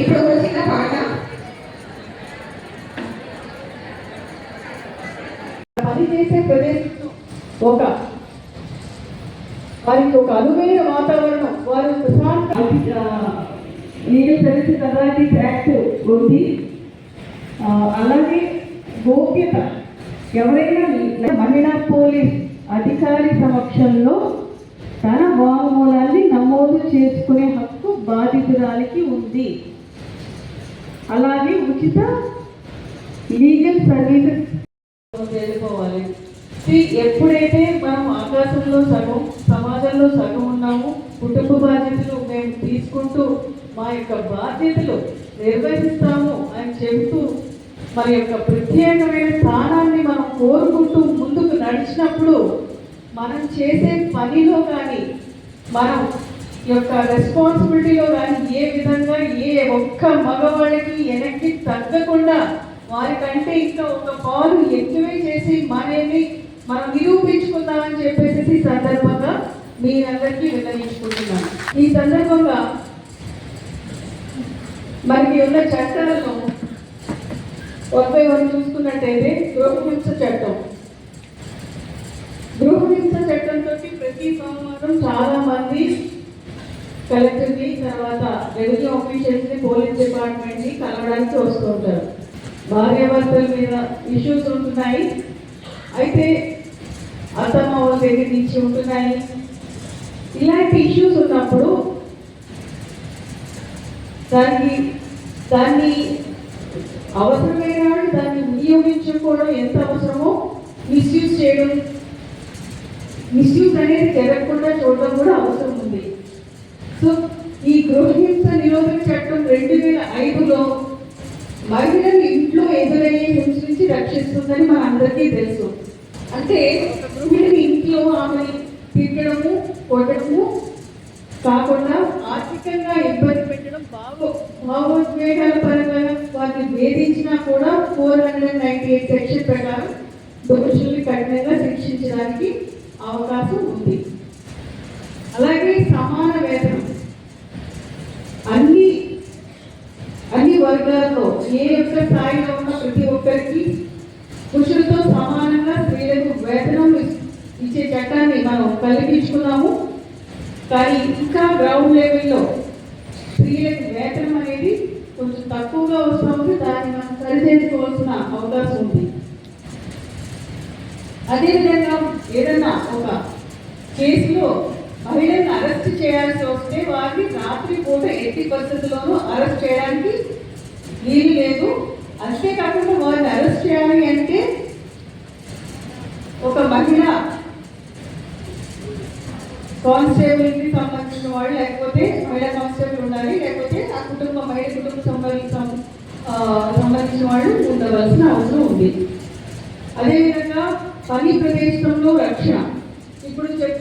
ఇప్పుడు ఒక చిన్న పాట. పనిచేసే ప్రదేశం ఒక వారికి ఒక అనువైన వాతావరణం వారు ప్రశాంత నేను సర్వీసెస్ అథారిటీస్ ఫ్యాక్ట్ ఉంది. అలాగే గోప్యత. ఎవరైనా మహిళా పోలీస్ అధికారి సమక్షంలో తన వాంగ్మూలాన్ని నమోదు చేసుకునే హక్కు బాధితురాలికి ఉంది. అలాగే ఉచిత లీగల్ సర్వీసెస్ చేరుకోవాలి. ఎప్పుడైతే మనం ఆకాశంలో సగం సమాజంలో సగం ఉన్నాము కుటుంబ బాధ్యతలు మేము తీసుకుంటూ మా యొక్క బాధ్యతలు నిర్వహిస్తాము అని చెబుతూ మన యొక్క ప్రత్యేకమైన స్థానాన్ని మనం కోరుకుంటూ ముందుకు నడిచినప్పుడు మనం చేసే పనిలో కానీ మనం యొక్క రెస్పాన్సిబిలిటీలో కానీ ఏ విధంగా ఏ ఒక్క మగవాళ్ళకి వెనక్కి తగ్గకుండా వారికంటే ఇంకా ఒక పాలు ఎక్కువే చేసి మనల్ని మనం నిరూపించుకుందామని చెప్పేసి ఈ సందర్భంగా మీ అందరికీ విన్నవించుకుంటున్నాను. ఈ సందర్భంగా మనకి ఉన్న చట్టాలను ఒకపై మనం చూసుకున్నట్టయితే గృహహింస చట్టం గృహహింస చట్టంతో ప్రతి సంవత్సరం చాలా మంది కలెక్టర్ని తర్వాత రెవెన్యూ ఆఫీషియల్స్ని పోలీస్ డిపార్ట్మెంట్ని కలవడానికి వస్తూ ఉంటారు. భార్యాభర్తల మీద ఇష్యూస్ ఉంటున్నాయి. అయితే అత్తమ్మ వాళ్ళ దగ్గర నుంచి ఉంటున్నాయి. ఇలాంటి ఇష్యూస్ ఉన్నప్పుడు దానికి దాన్ని అవసరమైన వాళ్ళు దాన్ని వినియోగించుకోవడం ఎంత అవసరమో మిస్యూజ్ చేయడం మిస్యూజ్ అనేది జరగకుండా చూడడం కూడా అవసరం ఉంది. సో ఈ గృహహింస నిరోధక చట్టం రెండు వేల ఐదులో మహిళలు ఇంట్లో ఎదురయ్యే హింస నుంచి రక్షిస్తుందని మన అందరికీ తెలుసు. అంటే గృహిణి ఇంట్లో ఆమెని తిట్టడము కొట్టడము కాకుండా ఆర్థికంగా ఇబ్బంది పెట్టడం భావ భావోద్వేగాల పరంగా వారిని వేధించినా కూడా four hundred ninety eight section ప్రకారం దోషుల్ని కఠినంగా శిక్షించడానికి అవకాశం ఉంది. అలాగే సమాన ఏ యొక్క స్థాయిలో ఉన్న ప్రతి ఒక్కరికి పురుషులతో సమానంగా స్త్రీలకు వేతనం ఇచ్చే చట్టాన్ని మనం కల్పించుకున్నాము. కానీ ఇంకా గ్రౌండ్ లెవెల్లో స్త్రీలకు వేతనం అనేది కొంచెం తక్కువగా వస్తుంది. దాన్ని మనం సరిచేసుకోవాల్సిన అవకాశం ఉంది. అదేవిధంగా ఏదన్నా ఒక కేసులో మహిళలను అరెస్ట్ చేయాల్సి వస్తే వారిని రాత్రి పూట ఎట్టి పరిస్థితుల్లోనూ అరెస్ట్ చేయడానికి వీలు లేదు. అంతేకాకుండా వారిని అరెస్ట్ చేయాలి అంటే ఒక మహిళ కానిస్టేబుల్కి సంబంధించిన వాళ్ళు లేకపోతే మహిళా కానిస్టేబుల్ ఉండాలి లేకపోతే ఆ కుటుంబ మహిళ కుటుంబ సంబంధించిన సంబంధించిన వాళ్ళు ఉండవలసిన అవసరం ఉంది. అదేవిధంగా పని ప్రదేశంలో రక్షణ. ఇప్పుడు చెప్